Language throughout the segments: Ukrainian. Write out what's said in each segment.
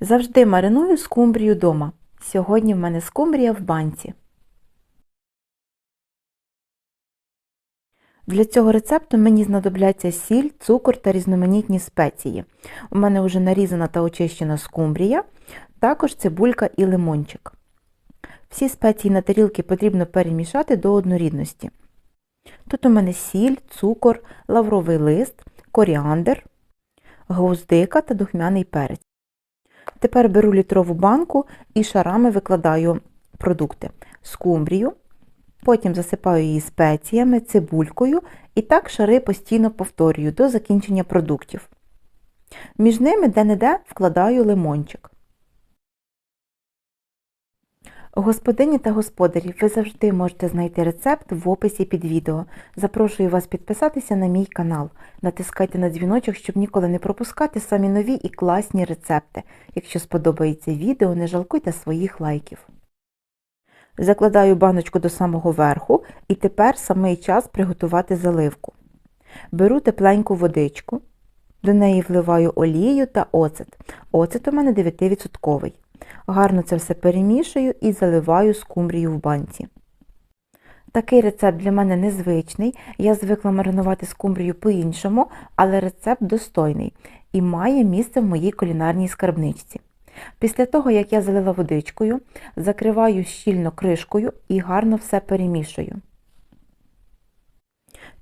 Завжди мариную скумбрію дома. Сьогодні в мене скумбрія в банці. Для цього рецепту мені знадобляться сіль, цукор та різноманітні спеції. У мене вже нарізана та очищена скумбрія, також цибулька і лимончик. Всі спеції на тарілки потрібно перемішати до однорідності. Тут у мене сіль, цукор, лавровий лист, коріандр, гвоздика та духмяний перець. Тепер беру літрову банку і шарами викладаю продукти. Скумбрію, потім засипаю її спеціями, цибулькою і так шари постійно повторюю до закінчення продуктів. Між ними де-не-де вкладаю лимончик. Господині та господарі, ви завжди можете знайти рецепт в описі під відео. Запрошую вас підписатися на мій канал. Натискайте на дзвіночок, щоб ніколи не пропускати самі нові і класні рецепти. Якщо сподобається відео, не жалкуйте своїх лайків. Закладаю баночку до самого верху і тепер самий час приготувати заливку. Беру тепленьку водичку, до неї вливаю олію та оцет. Оцет у мене 9%. Гарно це все перемішую і заливаю скумбрію в банці. Такий рецепт для мене незвичний, я звикла маринувати скумбрію по-іншому, але рецепт достойний і має місце в моїй кулінарній скарбничці. Після того, як я залила водичкою, закриваю щільно кришкою і гарно все перемішую.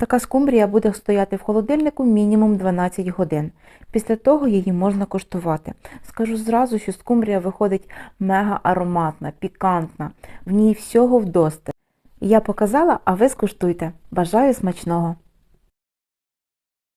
Така скумбрія буде стояти в холодильнику мінімум 12 годин. Після того її можна коштувати. Скажу зразу, що скумбрія виходить мега ароматна, пікантна, в ній всього вдосте. Я показала, а ви скуштуйте. Бажаю смачного!